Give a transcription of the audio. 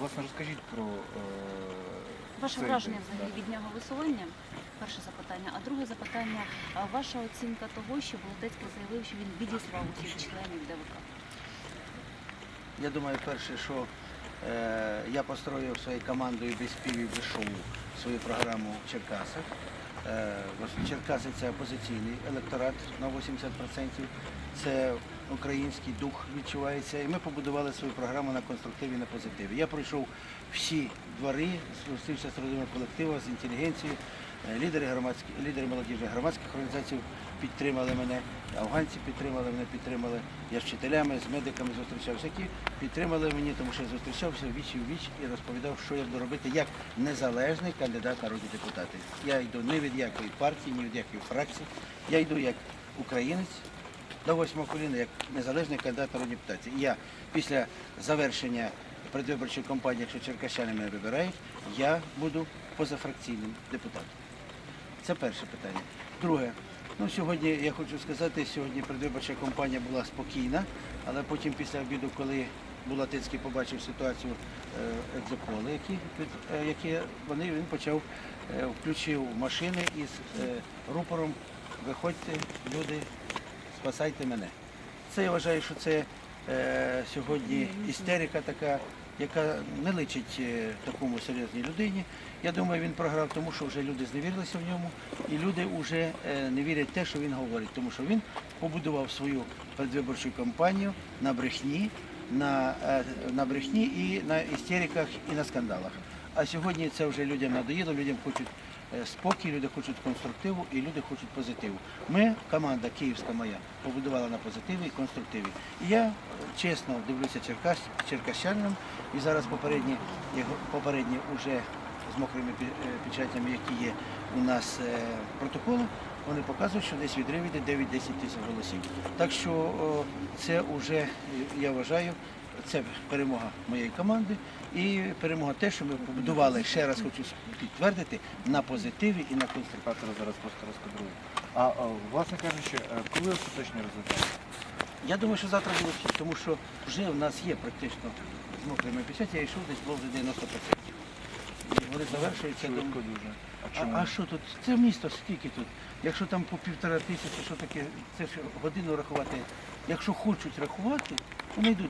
Власне, розкажіть про е, Ваше враження взагалі від дня голосування? Перше запитання. А друге запитання, ваша оцінка того, що Болотецький заявив, що він відіслав усіх членів ДВК? Я думаю, перше, що е, я построїв своєю командою без співів, без шоу свою програму в Черкасах. Е, Черкаси це опозиційний електорат на 80%. Це український дух відчувається. І ми побудували свою програму на конструктиві, на позитиві. Я пройшов всі двори, зустрівся з родинами колективу, з інтелігенцією. Е, Лідери лідери молодіжних громадських організацій підтримали мене, афганці підтримали мене, підтримали. Я з вчителями, з медиками зустрічався, які підтримали мені, тому що я зустрічався віч і віч і розповідав, що я буду робити як незалежний кандидат народні депутати. Я йду не від якої партії, ні від якої фракції. Я йду як українець до восьмого коліна, як незалежний кандидат в народні депутати. І я після завершення предвиборчої кампанії, якщо черкащани мене вибирають, я буду позафракційним депутатом. Це перше питання. Друге, ну сьогодні я хочу сказати, сьогодні предвиборча кампанія була спокійна, але потім після обіду, коли Булатицький побачив ситуацію е, екзополи, які, е, які вони він почав е, включив машини із рупором Виходьте, люди, спасайте мене. Це я вважаю, що це е, сьогодні істерика така, яка не личить е, такому серйозній людині. Я думаю, він програв, тому що вже люди зневірилися в ньому, і люди вже е, не вірять те, що він говорить, тому що він побудував свою передвиборчу кампанію на брехні, на, е, на брехні і на істериках, і на скандалах. А сьогодні це вже людям надоїло, людям хочуть е, спокій, люди хочуть конструктиву і люди хочуть позитиву. Ми, команда київська моя, побудувала на позитиві і конструктиві. І я чесно дивлюся черкас, черкащанам, і зараз попередні, попередні вже з мокрими е, печатями, які є у нас е, протоколи, вони показують, що десь відрив іде 9-10 тисяч голосів. Так що це вже, я вважаю, це перемога моєї команди і перемога те, що ми побудували, ще раз хочу підтвердити, на позитиві і на конструктиві. Зараз просто розкадрую. А, а власне кажучи, е, коли остаточні результати? Я думаю, що завтра буде всі, тому що вже в нас є практично з мокрими печаті, я йшов десь було вже 90%. І вони завершуються. Швидко дуже. А А, а що тут? Це місто скільки тут? Якщо там по півтора тисячі, що таке, це ж годину рахувати. Якщо хочуть рахувати, вони йдуть.